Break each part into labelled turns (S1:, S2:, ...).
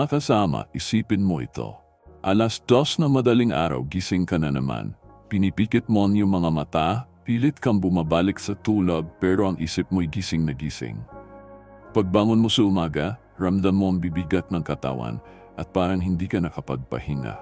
S1: Mga kasama, isipin mo ito. Alas dos na madaling araw, gising ka na naman. Pinipikit mo ang mga mata, pilit kang bumabalik sa tulog pero ang isip mo'y gising na gising. Pagbangon mo sa umaga, ramdam mo ang bibigat ng katawan at parang hindi ka nakapagpahinga.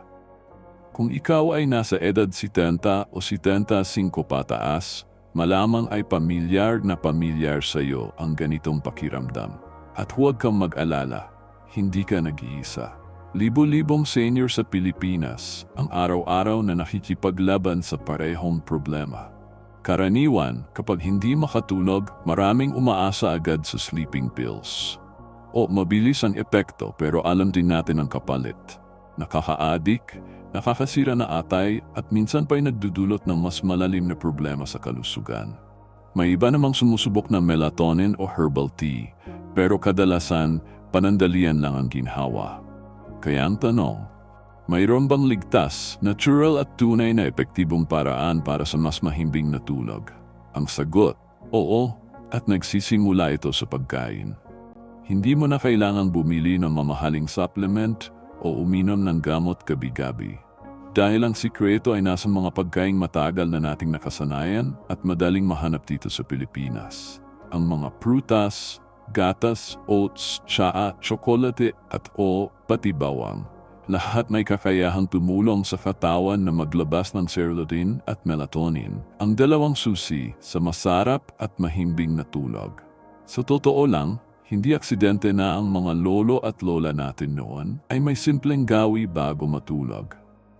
S1: Kung ikaw ay nasa edad 70 o 75 pataas, malamang ay pamilyar na pamilyar sa iyo ang ganitong pakiramdam. At huwag kang mag-alala, hindi ka nag-iisa. Libo-libong senior sa Pilipinas ang araw-araw na nakikipaglaban sa parehong problema. Karaniwan, kapag hindi makatulog, maraming umaasa agad sa sleeping pills. O mabilis ang epekto pero alam din natin ang kapalit. Nakaka-addict, nakakasira na atay at minsan pa'y nagdudulot ng mas malalim na problema sa kalusugan. May iba namang sumusubok ng melatonin o herbal tea, pero kadalasan panandalian lang ang ginhawa. Kaya ang tanong, mayroon bang ligtas, natural at tunay na epektibong paraan para sa mas mahimbing na tulog? Ang sagot, oo, at nagsisimula ito sa pagkain. Hindi mo na kailangang bumili ng mamahaling supplement o uminom ng gamot gabi-gabi. Dahil ang sikreto ay nasa mga pagkaing matagal na nating nakasanayan at madaling mahanap dito sa Pilipinas. Ang mga prutas, gatas, oats, tsaa, tsokolate at o pati bawang. Lahat may kakayahang tumulong sa katawan na maglabas ng serotonin at melatonin, ang dalawang susi sa masarap at mahimbing na tulog. Sa totoo lang, hindi aksidente na ang mga lolo at lola natin noon ay may simpleng gawi bago matulog.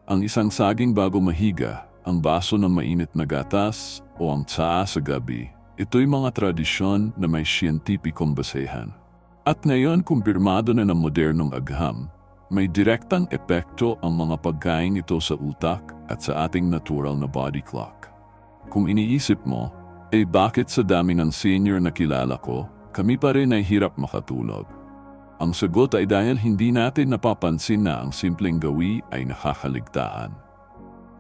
S1: Ang isang saging bago mahiga, ang baso ng mainit na gatas o ang tsaa sa gabi Ito'y mga tradisyon na may siyentipikong basehan. At ngayon kumpirmado na ng modernong agham, may direktang epekto ang mga pagkain ito sa utak at sa ating natural na body clock. Kung iniisip mo, eh bakit sa dami ng senior na kilala ko, kami pa rin ay hirap makatulog? Ang sagot ay dahil hindi natin napapansin na ang simpleng gawi ay nakakaligtaan.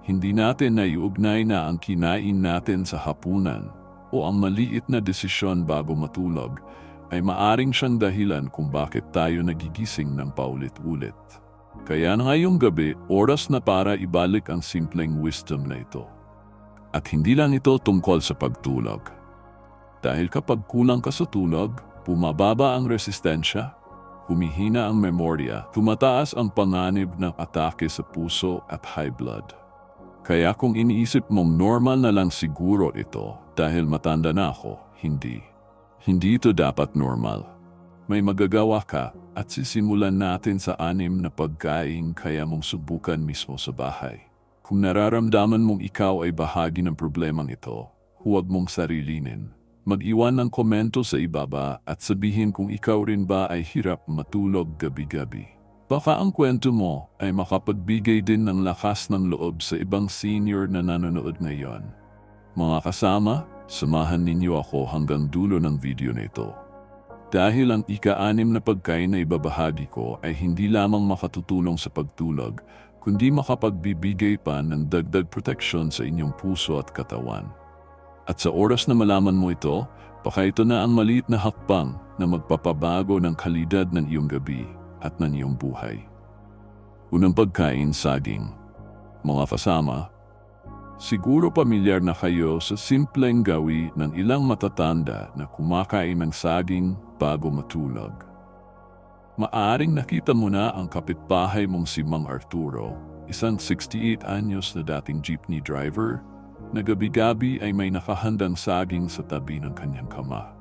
S1: Hindi natin naiugnay na ang kinain natin sa hapunan o ang maliit na desisyon bago matulog ay maaring siyang dahilan kung bakit tayo nagigising ng paulit-ulit. Kaya ngayong gabi, oras na para ibalik ang simpleng wisdom na ito. At hindi lang ito tungkol sa pagtulog. Dahil kapag kulang ka sa tulog, bumababa ang resistensya, humihina ang memorya, tumataas ang panganib ng atake sa puso at high blood. Kaya kung iniisip mong normal na lang siguro ito dahil matanda na ako, hindi. Hindi ito dapat normal. May magagawa ka at sisimulan natin sa anim na pagkain kaya mong subukan mismo sa bahay. Kung nararamdaman mong ikaw ay bahagi ng problemang ito, huwag mong sarilinin. Mag-iwan ng komento sa ibaba at sabihin kung ikaw rin ba ay hirap matulog gabi-gabi. Baka ang kwento mo ay makapagbigay din ng lakas ng loob sa ibang senior na nanonood ngayon. Mga kasama, samahan ninyo ako hanggang dulo ng video na ito. Dahil ang ika-anim na pagkain na ibabahagi ko ay hindi lamang makatutulong sa pagtulog, kundi makapagbibigay pa ng dagdag proteksyon sa inyong puso at katawan. At sa oras na malaman mo ito, baka ito na ang maliit na hakbang na magpapabago ng kalidad ng iyong gabi at ng iyong buhay. Unang pagkain saging. Mga kasama, siguro pamilyar na kayo sa simpleng gawi ng ilang matatanda na kumakain ng saging bago matulog. Maaring nakita mo na ang kapitbahay mong si Mang Arturo, isang 68 anyos na dating jeepney driver, na gabi-gabi ay may nakahandang saging sa tabi ng kanyang kama.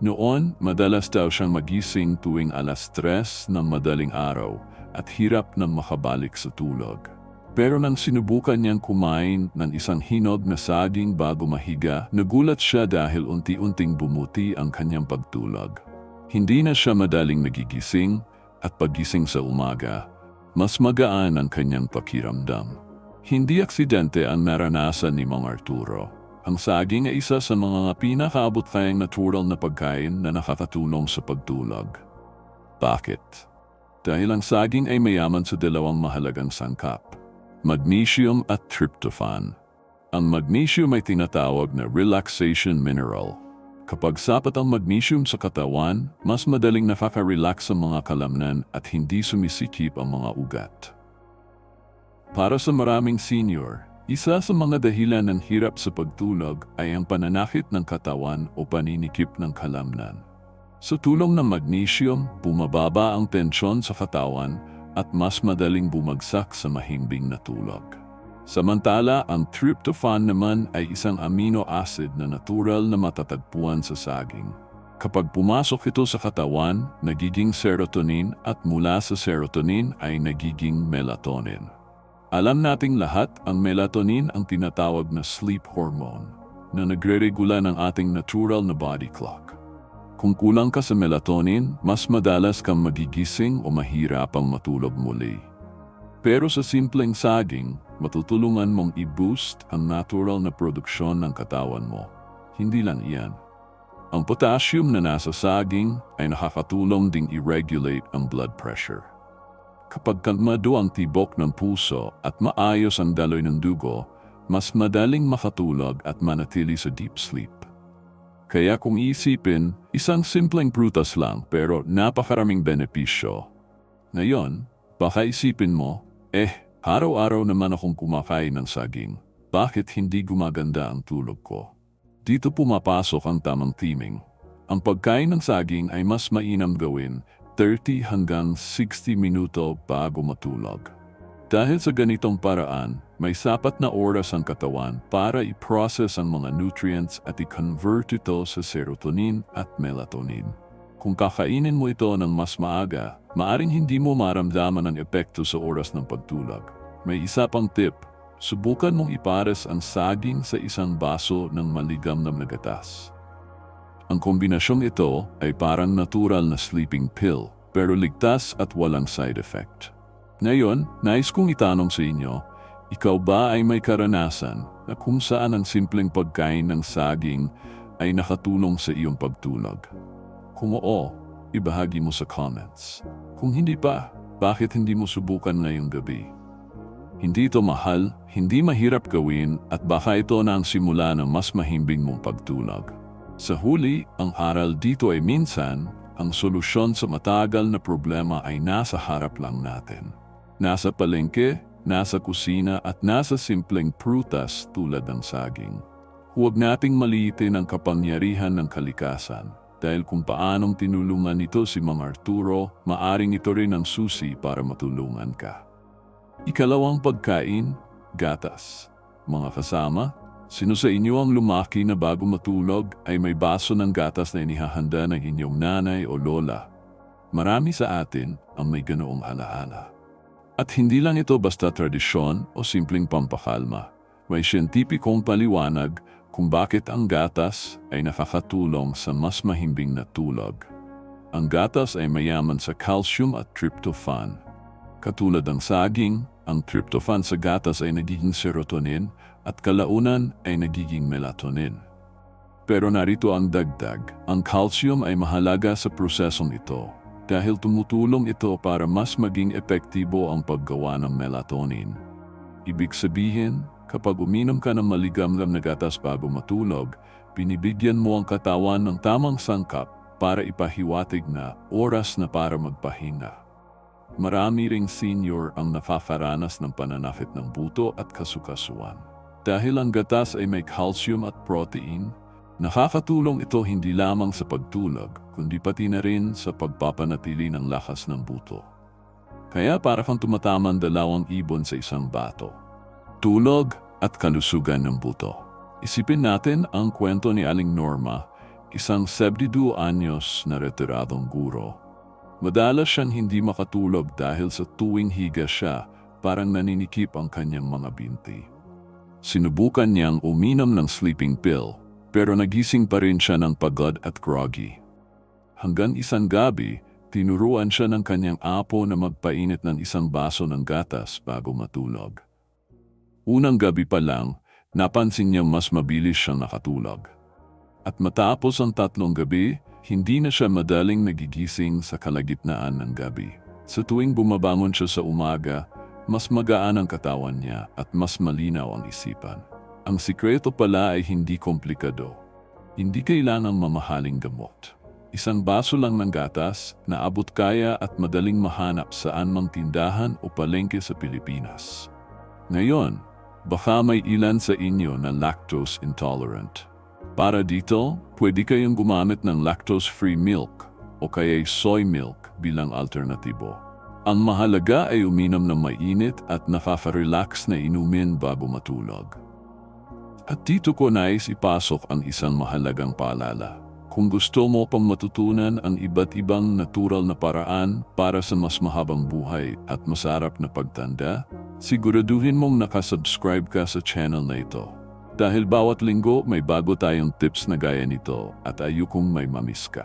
S1: Noon, madalas daw siyang magising tuwing alas tres ng madaling araw at hirap nang makabalik sa tulog. Pero nang sinubukan niyang kumain ng isang hinog na saging bago mahiga, nagulat siya dahil unti-unting bumuti ang kanyang pagtulog. Hindi na siya madaling nagigising at pagising sa umaga, mas magaan ang kanyang pakiramdam. Hindi aksidente ang naranasan ni Mang Arturo. Ang saging ay isa sa mga pinakaabot kayang natural na pagkain na nakakatulong sa pagtulog. Bakit? Dahil ang saging ay mayaman sa dalawang mahalagang sangkap, magnesium at tryptophan. Ang magnesium ay tinatawag na relaxation mineral. Kapag sapat ang magnesium sa katawan, mas madaling nakaka-relax ang mga kalamnan at hindi sumisikip ang mga ugat. Para sa maraming senior, isa sa mga dahilan ng hirap sa pagtulog ay ang pananakit ng katawan o paninikip ng kalamnan. Sa tulong ng magnesium, bumababa ang tensyon sa katawan at mas madaling bumagsak sa mahimbing na tulog. Samantala, ang tryptophan naman ay isang amino acid na natural na matatagpuan sa saging. Kapag pumasok ito sa katawan, nagiging serotonin at mula sa serotonin ay nagiging melatonin. Alam nating lahat ang melatonin ang tinatawag na sleep hormone na nagre-regula ng ating natural na body clock. Kung kulang ka sa melatonin, mas madalas kang magigising o mahirapang matulog muli. Pero sa simpleng saging, matutulungan mong i-boost ang natural na produksyon ng katawan mo. Hindi lang iyan. Ang potassium na nasa saging ay nakakatulong ding i-regulate ang blood pressure. Kapag kalmado ang tibok ng puso at maayos ang daloy ng dugo, mas madaling makatulog at manatili sa deep sleep. Kaya kung iisipin, isang simpleng prutas lang pero napakaraming benepisyo. Ngayon, baka isipin mo, eh, araw-araw naman akong kumakain ng saging. Bakit hindi gumaganda ang tulog ko? Dito pumapasok ang tamang timing. Ang pagkain ng saging ay mas mainam gawin 30 hanggang 60 minuto bago matulog. Dahil sa ganitong paraan, may sapat na oras ang katawan para i-process ang mga nutrients at i-convert ito sa serotonin at melatonin. Kung kakainin mo ito ng mas maaga, maaring hindi mo maramdaman ang epekto sa oras ng pagtulog. May isa pang tip, subukan mong ipares ang saging sa isang baso ng maligamnam na gatas. Ang kombinasyong ito ay parang natural na sleeping pill pero ligtas at walang side effect. Ngayon, nais kong itanong sa inyo, ikaw ba ay may karanasan na kung saan ang simpleng pagkain ng saging ay nakatulong sa iyong pagtulog? Kung oo, ibahagi mo sa comments. Kung hindi pa, bakit hindi mo subukan ngayong gabi? Hindi ito mahal, hindi mahirap gawin at baka ito na ang simula ng mas mahimbing mong pagtulog. Sa huli, ang aral dito ay minsan, ang solusyon sa matagal na problema ay nasa harap lang natin. Nasa palengke, nasa kusina at nasa simpleng prutas tulad ng saging. Huwag nating maliitin ang kapangyarihan ng kalikasan dahil kung paanong tinulungan nito si Mang Arturo, maaring ito rin ang susi para matulungan ka. Ikalawang pagkain, gatas. Mga kasama, sino sa inyo ang lumaki na bago matulog ay may baso ng gatas na inihahanda ng inyong nanay o lola? Marami sa atin ang may ganoong alaala. At hindi lang ito basta tradisyon o simpleng pampakalma. May siyentipikong paliwanag kung bakit ang gatas ay nakakatulong sa mas mahimbing na tulog. Ang gatas ay mayaman sa calcium at tryptophan. Katulad ng saging, ang tryptophan sa gatas ay nagiging serotonin at kalaunan ay nagiging melatonin. Pero narito ang dagdag, ang calcium ay mahalaga sa prosesong ito dahil tumutulong ito para mas maging epektibo ang paggawa ng melatonin. Ibig sabihin, Kapag uminom ka ng maligamgam na gatas bago matulog, binibigyan mo ang katawan ng tamang sangkap para ipahiwatig na oras na para magpahinga. Marami ring senior ang nakakaranas ng pananakit ng buto at kasukasuan. Dahil ang gatas ay may calcium at protein, nakakatulong ito hindi lamang sa pagtulog, kundi pati na rin sa pagpapanatili ng lakas ng buto. Kaya para kang tumatamang dalawang ibon sa isang bato tulog at kalusugan ng buto. Isipin natin ang kwento ni Aling Norma, isang 72 anyos na retiradong guro. Madalas siyang hindi makatulog dahil sa tuwing higa siya, parang naninikip ang kanyang mga binti. Sinubukan niyang uminom ng sleeping pill, pero nagising pa rin siya ng pagod at groggy. Hanggang isang gabi, tinuruan siya ng kanyang apo na magpainit ng isang baso ng gatas bago matulog. Unang gabi pa lang, napansin niya mas mabilis siyang nakatulog. At matapos ang tatlong gabi, hindi na siya madaling nagigising sa kalagitnaan ng gabi. Sa tuwing bumabangon siya sa umaga, mas magaan ang katawan niya at mas malinaw ang isipan. Ang sikreto pala ay hindi komplikado. Hindi kailangang mamahaling gamot. Isang baso lang ng gatas na abot kaya at madaling mahanap saan mang tindahan o palengke sa Pilipinas. Ngayon, baka may ilan sa inyo na lactose intolerant. Para dito, pwede kayong gumamit ng lactose-free milk o kaya'y soy milk bilang alternatibo. Ang mahalaga ay uminom ng mainit at nakaka-relax na inumin bago matulog. At dito ko nais ipasok ang isang mahalagang paalala. Kung gusto mo pang matutunan ang iba't ibang natural na paraan para sa mas mahabang buhay at masarap na pagtanda, siguraduhin mong nakasubscribe ka sa channel na ito. Dahil bawat linggo may bago tayong tips na gaya nito at ayukong may mamiss ka.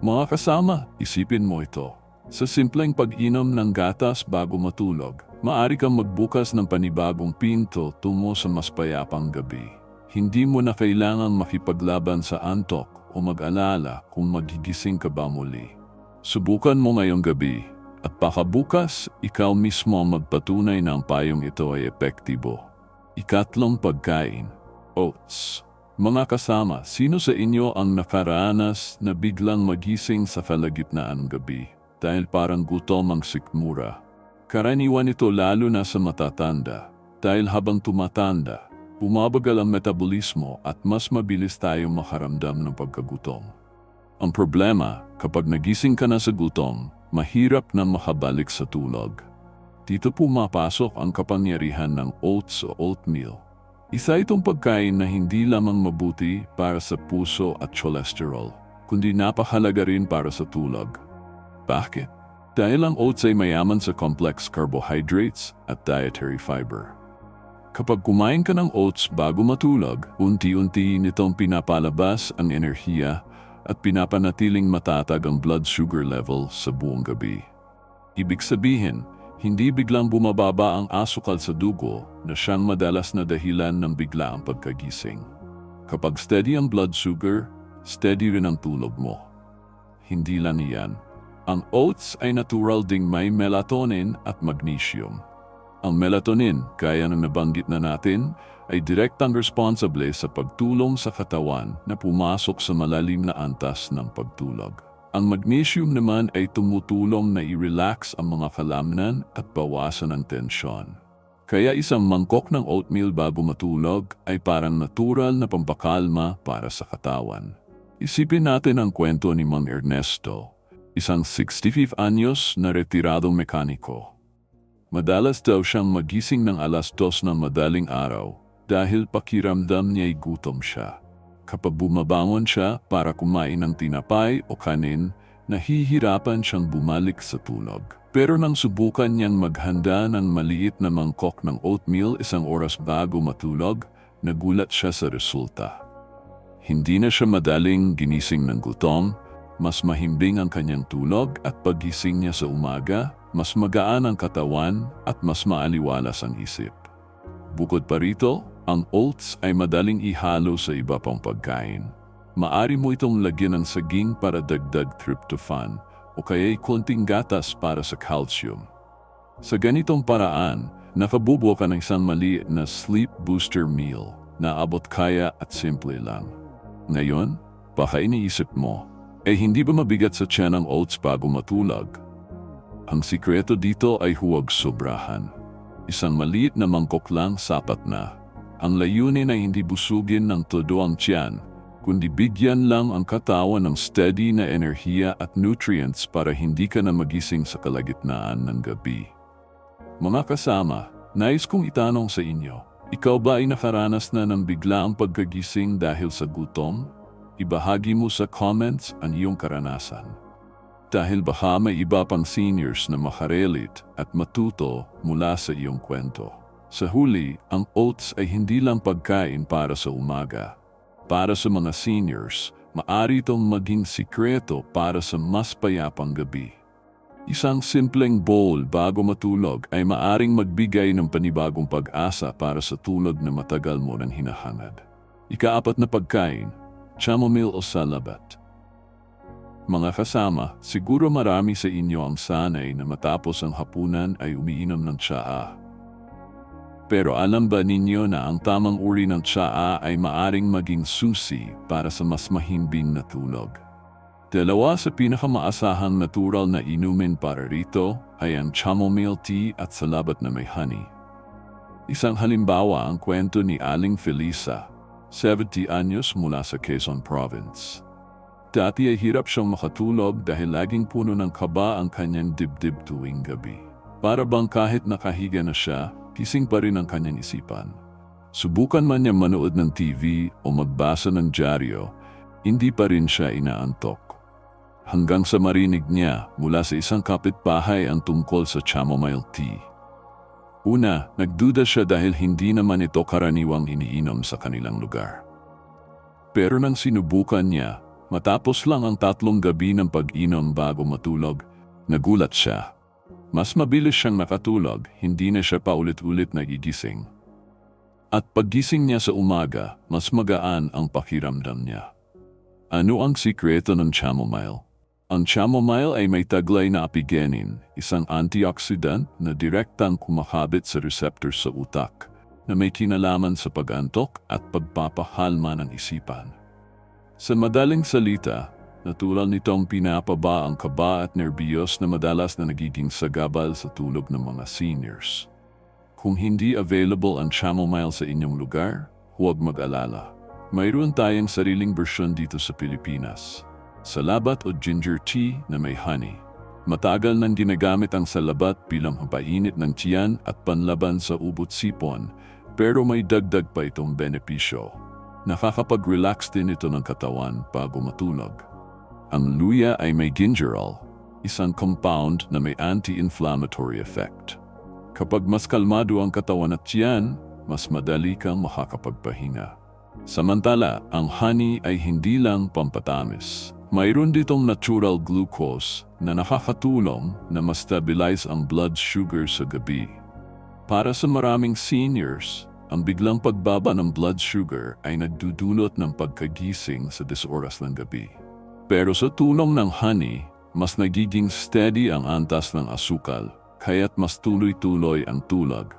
S1: Mga kasama, isipin mo ito. Sa simpleng pag-inom ng gatas bago matulog, maari kang magbukas ng panibagong pinto tungo sa mas payapang gabi. Hindi mo na kailangang makipaglaban sa antok o mag-alala kung magigising ka ba muli. Subukan mo ngayong gabi at baka bukas ikaw mismo ang magpatunay na payong ito ay epektibo. Ikatlong pagkain, oats. Mga kasama, sino sa inyo ang nakaranas na biglang magising sa kalagitnaan gabi dahil parang gutom ang sikmura? Karaniwan ito lalo na sa matatanda dahil habang tumatanda, bumabagal ang metabolismo at mas mabilis tayong makaramdam ng pagkagutom. Ang problema, kapag nagising ka na sa gutom, mahirap na makabalik sa tulog. Dito pumapasok ang kapangyarihan ng oats o oatmeal. Isa itong pagkain na hindi lamang mabuti para sa puso at cholesterol, kundi napahalaga rin para sa tulog. Bakit? Dahil ang oats ay mayaman sa complex carbohydrates at dietary fiber. Kapag kumain ka ng oats bago matulog, unti-unti nitong pinapalabas ang enerhiya at pinapanatiling matatag ang blood sugar level sa buong gabi. Ibig sabihin, hindi biglang bumababa ang asukal sa dugo na siyang madalas na dahilan ng biglaang pagkagising. Kapag steady ang blood sugar, steady rin ang tulog mo. Hindi lang iyan. Ang oats ay natural ding may melatonin at magnesium. Ang melatonin, kaya ng nabanggit na natin, ay direktang responsable sa pagtulong sa katawan na pumasok sa malalim na antas ng pagtulog. Ang magnesium naman ay tumutulong na i-relax ang mga kalamnan at bawasan ang tensyon. Kaya isang mangkok ng oatmeal bago matulog ay parang natural na pampakalma para sa katawan. Isipin natin ang kwento ni Mang Ernesto, isang 65 anyos na retiradong mekaniko. Madalas daw siyang magising ng alas dos ng madaling araw dahil pakiramdam niya'y gutom siya. Kapag bumabangon siya para kumain ng tinapay o kanin, nahihirapan siyang bumalik sa tulog. Pero nang subukan niyang maghanda ng maliit na mangkok ng oatmeal isang oras bago matulog, nagulat siya sa resulta. Hindi na siya madaling ginising ng gutom, mas mahimbing ang kanyang tulog at paggising niya sa umaga, mas magaan ang katawan at mas maaliwalas ang isip. Bukod pa rito, ang oats ay madaling ihalo sa iba pang pagkain. Maari mo itong lagyan ng saging para dagdag tryptophan o kaya'y konting gatas para sa calcium. Sa ganitong paraan, nakabubuo ka ng isang maliit na sleep booster meal na abot kaya at simple lang. Ngayon, baka iniisip mo, eh hindi ba mabigat sa tiyan ang oats bago matulog? Ang sikreto dito ay huwag sobrahan. Isang maliit na mangkok lang sapat na. Ang layunin ay hindi busugin ng todo ang tiyan, kundi bigyan lang ang katawan ng steady na enerhiya at nutrients para hindi ka na magising sa kalagitnaan ng gabi. Mga kasama, nais kong itanong sa inyo, ikaw ba ay nakaranas na ng biglaang pagkagising dahil sa gutom? Ibahagi mo sa comments ang iyong karanasan. Dahil baka may iba pang seniors na makarelit at matuto mula sa iyong kwento. Sa huli, ang oats ay hindi lang pagkain para sa umaga. Para sa mga seniors, maari itong maging sikreto para sa mas payapang gabi. Isang simpleng bowl bago matulog ay maaring magbigay ng panibagong pag-asa para sa tulog na matagal mo nang hinahangad. Ikaapat na pagkain, chamomile o salabat. Mga kasama, siguro marami sa inyo ang sanay na matapos ang hapunan ay umiinom ng tsaa Pero alam ba ninyo na ang tamang uri ng tsaa ay maaring maging susi para sa mas mahimbing na tulog? Dalawa sa pinakamaasahang natural na inumin para rito ay ang chamomile tea at salabat na may honey. Isang halimbawa ang kwento ni Aling Felisa, 70 anyos mula sa Quezon Province. Dati ay hirap siyang makatulog dahil laging puno ng kaba ang kanyang dibdib tuwing gabi. Para bang kahit nakahiga na siya, kising pa rin ang kanyang isipan. Subukan man niya manood ng TV o magbasa ng dyaryo, hindi pa rin siya inaantok. Hanggang sa marinig niya mula sa isang kapitbahay ang tungkol sa chamomile tea. Una, nagduda siya dahil hindi naman ito karaniwang iniinom sa kanilang lugar. Pero nang sinubukan niya, matapos lang ang tatlong gabi ng pag-inom bago matulog, nagulat siya. Mas mabilis siyang nakatulog, hindi na siya paulit-ulit nagigising. At paggising niya sa umaga, mas magaan ang pakiramdam niya. Ano ang sikreto ng chamomile? Ang chamomile ay may taglay na apigenin, isang antioxidant na direktang kumakabit sa receptor sa utak na may kinalaman sa pag-antok at pagpapahalma ng isipan. Sa madaling salita, natural nitong pinapaba ang kaba at nerbiyos na madalas na nagiging sagabal sa tulog ng mga seniors. Kung hindi available ang chamomile sa inyong lugar, huwag mag-alala. Mayroon tayong sariling bersyon dito sa Pilipinas salabat o ginger tea na may honey. Matagal nang ginagamit ang salabat bilang hapainit ng tiyan at panlaban sa ubot sipon, pero may dagdag pa itong benepisyo. Nakakapag-relax din ito ng katawan bago matulog. Ang luya ay may gingerol, isang compound na may anti-inflammatory effect. Kapag mas kalmado ang katawan at tiyan, mas madali kang makakapagpahinga. Samantala, ang honey ay hindi lang pampatamis. Mayroon ditong natural glucose na nakakatulong na ma-stabilize ang blood sugar sa gabi. Para sa maraming seniors, ang biglang pagbaba ng blood sugar ay nagdudulot ng pagkagising sa disoras ng gabi. Pero sa tulong ng honey, mas nagiging steady ang antas ng asukal, kaya't mas tuloy-tuloy ang tulog.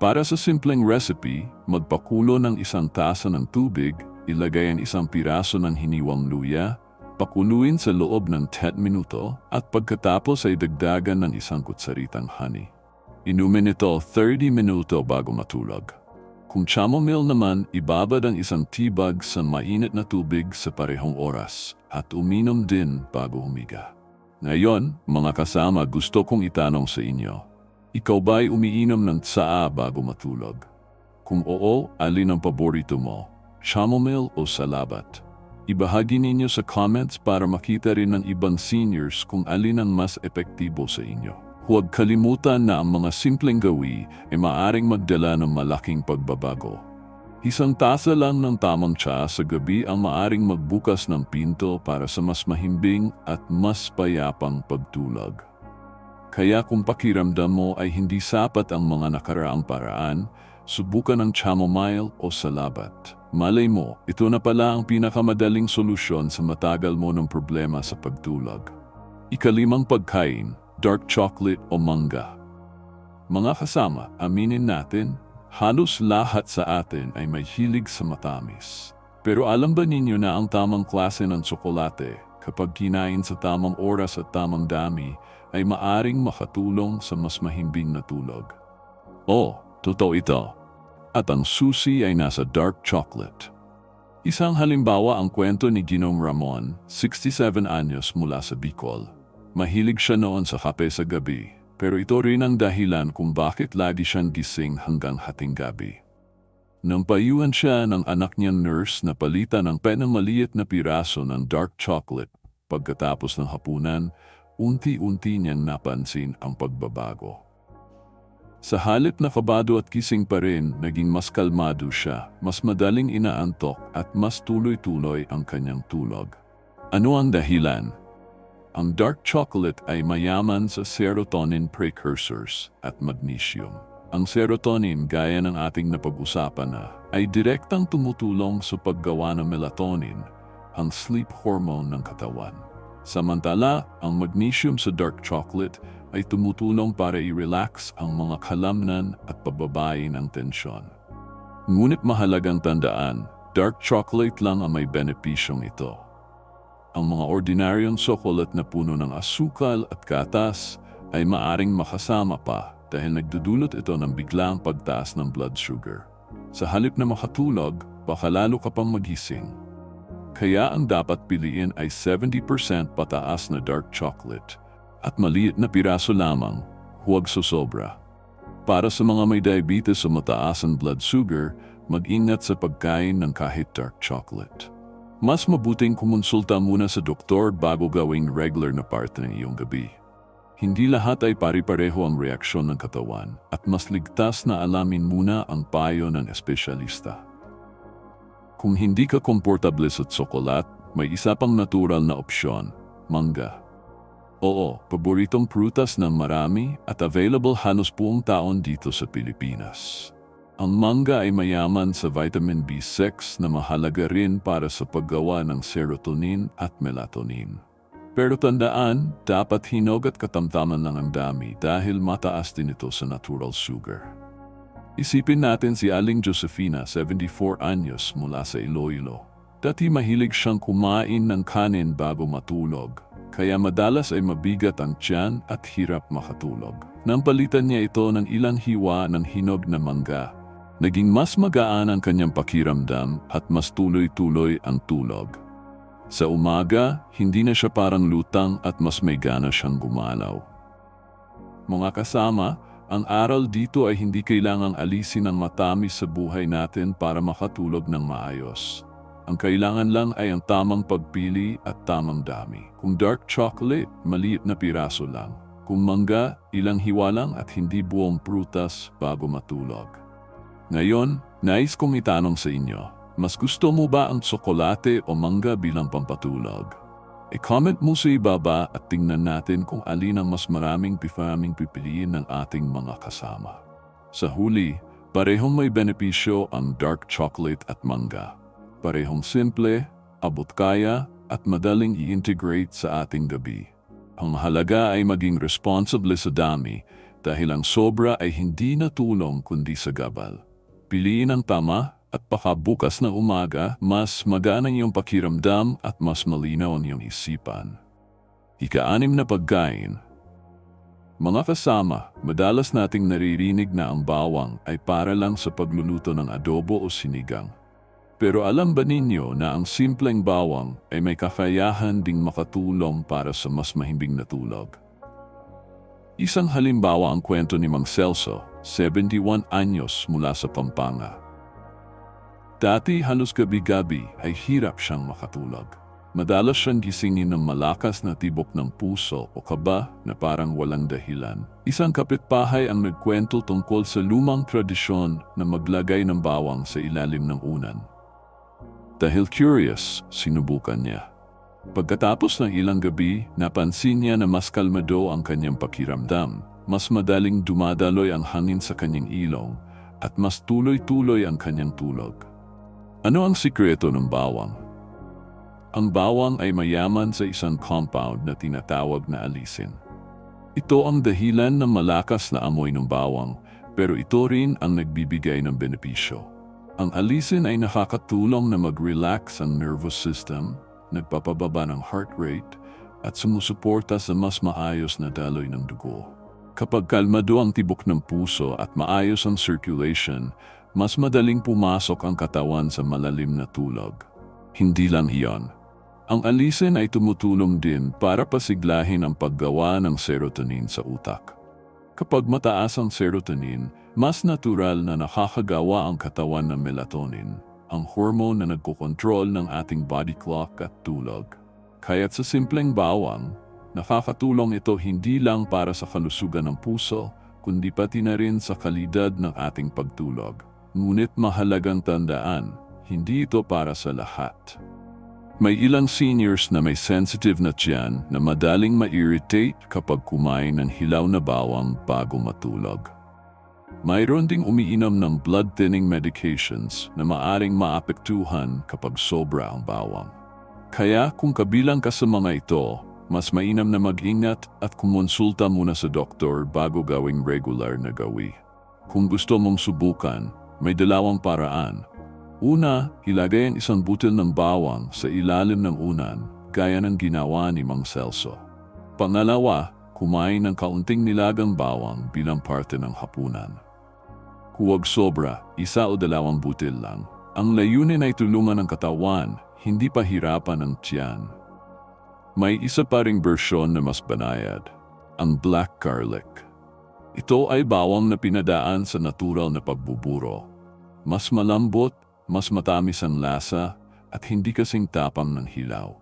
S1: Para sa simpleng recipe, magpakulo ng isang tasa ng tubig, ilagay ang isang piraso ng hiniwang luya, Pakuluin sa loob ng 10 minuto at pagkatapos ay dagdagan ng isang kutsaritang honey. Inumin ito 30 minuto bago matulog. Kung chamomile naman, ibabad ang isang tibag sa mainit na tubig sa parehong oras at uminom din bago humiga. Ngayon, mga kasama, gusto kong itanong sa inyo. Ikaw ba'y umiinom ng tsaa bago matulog? Kung oo, alin ang paborito mo? Chamomile o salabat? Ibahagi ninyo sa comments para makita rin ng ibang seniors kung alin ang mas epektibo sa inyo. Huwag kalimutan na ang mga simpleng gawi ay maaring magdala ng malaking pagbabago. Isang tasa lang ng tamang tsa sa gabi ang maaring magbukas ng pinto para sa mas mahimbing at mas payapang pagtulog. Kaya kung pakiramdam mo ay hindi sapat ang mga nakaraang paraan, subukan ang chamomile o salabat. Malay mo, ito na pala ang pinakamadaling solusyon sa matagal mo ng problema sa pagtulog. Ikalimang pagkain, dark chocolate o manga. Mga kasama, aminin natin, halos lahat sa atin ay may hilig sa matamis. Pero alam ba ninyo na ang tamang klase ng tsokolate kapag kinain sa tamang oras at tamang dami ay maaring makatulong sa mas mahimbing na tulog? Oh, totoo ito at ang susi ay nasa dark chocolate. Isang halimbawa ang kwento ni Ginong Ramon, 67 anyos mula sa Bicol. Mahilig siya noon sa kape sa gabi, pero ito rin ang dahilan kung bakit lagi siyang gising hanggang hating gabi. Nang payuhan siya ng anak niyang nurse na palitan ng penang maliit na piraso ng dark chocolate pagkatapos ng hapunan, unti-unti niyang napansin ang pagbabago. Sa halip na kabado at kising pa rin, naging mas kalmado siya, mas madaling inaantok at mas tuloy-tuloy ang kanyang tulog. Ano ang dahilan? Ang dark chocolate ay mayaman sa serotonin precursors at magnesium. Ang serotonin, gaya ng ating napag-usapan na, ay direktang tumutulong sa paggawa ng melatonin, ang sleep hormone ng katawan. Samantala, ang magnesium sa dark chocolate ay tumutulong para i-relax ang mga kalamnan at pababain ang tensyon. Ngunit mahalagang tandaan, dark chocolate lang ang may benepisyong ito. Ang mga ordinaryong sokolat na puno ng asukal at gatas ay maaring makasama pa dahil nagdudulot ito ng biglang pagtaas ng blood sugar. Sa halip na makatulog, baka lalo ka pang magising. Kaya ang dapat piliin ay 70% pataas na dark chocolate at maliit na piraso lamang, huwag sosobra. Para sa mga may diabetes o mataas ang blood sugar, mag-ingat sa pagkain ng kahit dark chocolate. Mas mabuting kumonsulta muna sa doktor bago gawing regular na parte ng iyong gabi. Hindi lahat ay pari-pareho ang reaksyon ng katawan at mas ligtas na alamin muna ang payo ng espesyalista. Kung hindi ka komportable sa tsokolat, may isa pang natural na opsyon, mangga. Oo, paboritong prutas ng marami at available halos buong taon dito sa Pilipinas. Ang mangga ay mayaman sa vitamin B6 na mahalaga rin para sa paggawa ng serotonin at melatonin. Pero tandaan, dapat hinog at katamtaman lang ang dami dahil mataas din ito sa natural sugar. Isipin natin si Aling Josefina, 74 anyos mula sa Iloilo. Dati mahilig siyang kumain ng kanin bago matulog, kaya madalas ay mabigat ang tiyan at hirap makatulog. Nang palitan niya ito ng ilang hiwa ng hinog na mangga, naging mas magaan ang kanyang pakiramdam at mas tuloy-tuloy ang tulog. Sa umaga, hindi na siya parang lutang at mas may gana siyang gumalaw. Mga kasama, ang aral dito ay hindi kailangang alisin ang matamis sa buhay natin para makatulog ng maayos. Ang kailangan lang ay ang tamang pagpili at tamang dami. Kung dark chocolate, maliit na piraso lang. Kung mangga, ilang hiwa lang at hindi buong prutas bago matulog. Ngayon, nais kong itanong sa inyo, mas gusto mo ba ang tsokolate o mangga bilang pampatulog? I-comment mo sa ibaba at tingnan natin kung alin ang mas maraming pifaming pipiliin ng ating mga kasama. Sa huli, parehong may benepisyo ang dark chocolate at mangga. Parehong simple, abot kaya at madaling i-integrate sa ating gabi. Ang mahalaga ay maging responsible sa dami dahil ang sobra ay hindi na tulong kundi sa gabal. Piliin ang tama at baka bukas na umaga, mas magana iyong pakiramdam at mas malinaw ang iyong isipan. Ika-anim na pagkain. Mga kasama, madalas nating naririnig na ang bawang ay para lang sa pagluluto ng adobo o sinigang. Pero alam ba ninyo na ang simpleng bawang ay may kakayahan ding makatulong para sa mas mahimbing na tulog? Isang halimbawa ang kwento ni Mang Celso, 71 anyos mula sa Pampanga. Dati halos gabi-gabi ay hirap siyang makatulog. Madalas siyang gisingin ng malakas na tibok ng puso o kaba na parang walang dahilan. Isang kapitbahay ang nagkwento tungkol sa lumang tradisyon na maglagay ng bawang sa ilalim ng unan. Dahil curious, sinubukan niya. Pagkatapos ng ilang gabi, napansin niya na mas kalmado ang kanyang pakiramdam. Mas madaling dumadaloy ang hangin sa kanyang ilong at mas tuloy-tuloy ang kanyang tulog. Ano ang sikreto ng bawang? Ang bawang ay mayaman sa isang compound na tinatawag na alisin. Ito ang dahilan ng malakas na amoy ng bawang, pero ito rin ang nagbibigay ng benepisyo. Ang alisin ay nakakatulong na mag-relax ang nervous system, nagpapababa ng heart rate, at sumusuporta sa mas maayos na daloy ng dugo. Kapag kalmado ang tibok ng puso at maayos ang circulation, mas madaling pumasok ang katawan sa malalim na tulog. Hindi lang iyon. Ang alisin ay tumutulong din para pasiglahin ang paggawa ng serotonin sa utak. Kapag mataas ang serotonin, mas natural na nakakagawa ang katawan ng melatonin, ang hormone na nagkokontrol ng ating body clock at tulog. Kaya't sa simpleng bawang, nakakatulong ito hindi lang para sa kalusugan ng puso, kundi pati na rin sa kalidad ng ating pagtulog. Ngunit mahalagang tandaan, hindi ito para sa lahat. May ilang seniors na may sensitive na tiyan na madaling ma-irritate kapag kumain ng hilaw na bawang bago matulog. Mayroon ding umiinom ng blood thinning medications na maaring maapektuhan kapag sobra ang bawang. Kaya kung kabilang ka sa mga ito, mas mainam na mag-ingat at kumonsulta muna sa doktor bago gawing regular na gawi. Kung gusto mong subukan, may dalawang paraan. Una, ilagay ang isang butil ng bawang sa ilalim ng unan gaya ng ginawa ni Mang Celso. Pangalawa, kumain ng kaunting nilagang bawang bilang parte ng hapunan. Huwag sobra, isa o dalawang butil lang. Ang layunin ay tulungan ang katawan, hindi pahirapan ang tiyan. May isa pa ring bersyon na mas banayad, ang black garlic. Ito ay bawang na pinadaan sa natural na pagbuburo. Mas malambot, mas matamis ang lasa, at hindi kasing tapang ng hilaw.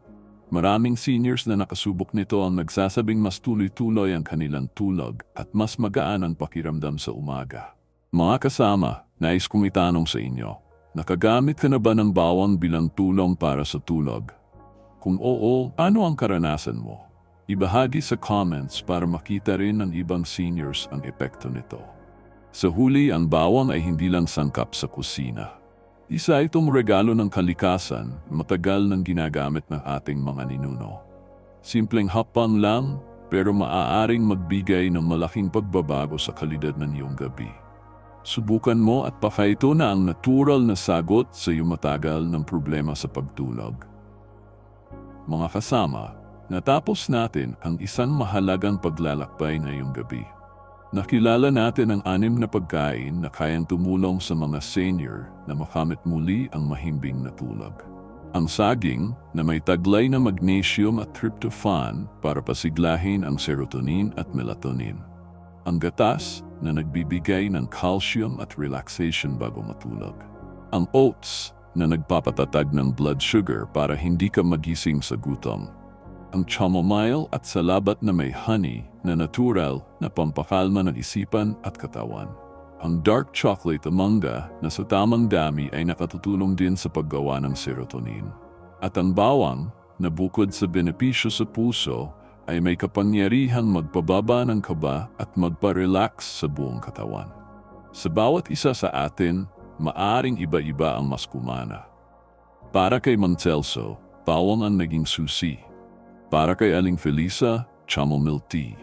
S1: Maraming seniors na nakasubok nito ang nagsasabing mas tuloy-tuloy ang kanilang tulog at mas magaan ang pakiramdam sa umaga. Mga kasama, nais kong itanong sa inyo, nakagamit ka na ba ng bawang bilang tulong para sa tulog? Kung oo, ano ang karanasan mo? Ibahagi sa comments para makita rin ng ibang seniors ang epekto nito. Sa huli, ang bawang ay hindi lang sangkap sa kusina. Isa itong regalo ng kalikasan, matagal nang ginagamit ng ating mga ninuno. Simpleng hapang lang, pero maaaring magbigay ng malaking pagbabago sa kalidad ng iyong gabi. Subukan mo at pakaito na ang natural na sagot sa iyong matagal ng problema sa pagtulog. Mga kasama, natapos natin ang isang mahalagang paglalakbay ngayong gabi. Nakilala natin ang anim na pagkain na kayang tumulong sa mga senior na makamit muli ang mahimbing na tulog. Ang saging na may taglay na magnesium at tryptophan para pasiglahin ang serotonin at melatonin. Ang gatas na nagbibigay ng calcium at relaxation bago matulog. Ang oats na nagpapatatag ng blood sugar para hindi ka magising sa gutom. Ang chamomile at salabat na may honey na natural na pampakalma ng isipan at katawan. Ang dark chocolate manga na sa tamang dami ay nakatutulong din sa paggawa ng serotonin. At ang bawang na bukod sa benepisyo sa puso ay may kapangyarihang magpababa ng kaba at magpa-relax sa buong katawan. Sa bawat isa sa atin, maaring iba-iba ang mas kumana. Para kay Mantelso, bawang ang naging susi. Para kay Aling Felisa, chamomile tea.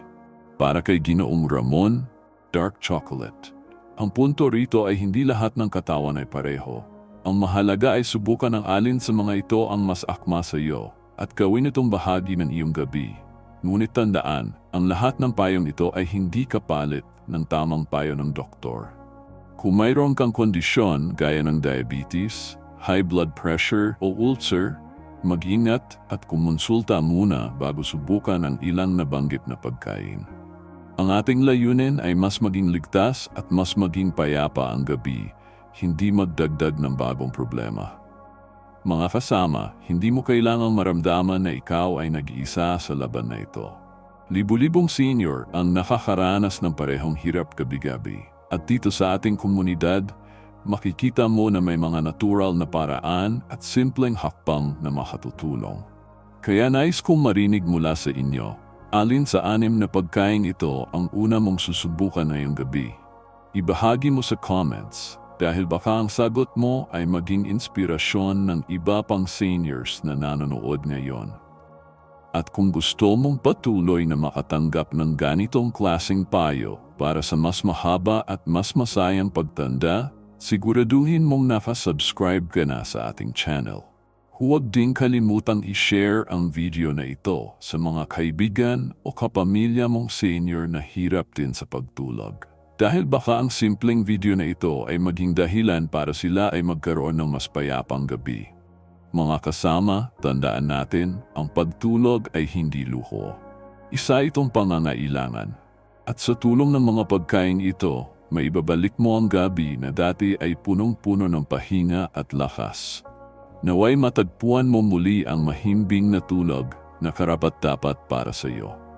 S1: Para kay Ginoong Ramon, dark chocolate. Ang punto rito ay hindi lahat ng katawan ay pareho. Ang mahalaga ay subukan ang alin sa mga ito ang mas akma sa iyo at gawin itong bahagi ng iyong gabi. Ngunit tandaan, ang lahat ng payong ito ay hindi kapalit ng tamang payo ng doktor. Kung mayroon kang kondisyon gaya ng diabetes, high blood pressure o ulcer, mag-ingat at kumonsulta muna bago subukan ang ilang nabanggit na pagkain. Ang ating layunin ay mas maging ligtas at mas maging payapa ang gabi, hindi magdagdag ng bagong problema. Mga kasama, hindi mo kailangang maramdaman na ikaw ay nag-iisa sa laban na ito. Libu-libong senior ang nakakaranas ng parehong hirap gabi-gabi. At dito sa ating komunidad, makikita mo na may mga natural na paraan at simpleng hakbang na makatutulong. Kaya nais kong marinig mula sa inyo, alin sa anim na pagkain ito ang una mong susubukan ngayong gabi. Ibahagi mo sa comments dahil baka ang sagot mo ay maging inspirasyon ng iba pang seniors na nanonood ngayon. At kung gusto mong patuloy na makatanggap ng ganitong klasing payo para sa mas mahaba at mas masayang pagtanda, siguraduhin mong nakasubscribe ka na sa ating channel. Huwag din kalimutang i-share ang video na ito sa mga kaibigan o kapamilya mong senior na hirap din sa pagtulog. Dahil baka ang simpleng video na ito ay maging dahilan para sila ay magkaroon ng mas payapang gabi. Mga kasama, tandaan natin, ang pagtulog ay hindi luho. Isa itong pangangailangan. At sa tulong ng mga pagkain ito, may ibabalik mo ang gabi na dati ay punong-puno ng pahinga at lakas. Naway matagpuan mo muli ang mahimbing na tulog na karapat-dapat para sa iyo.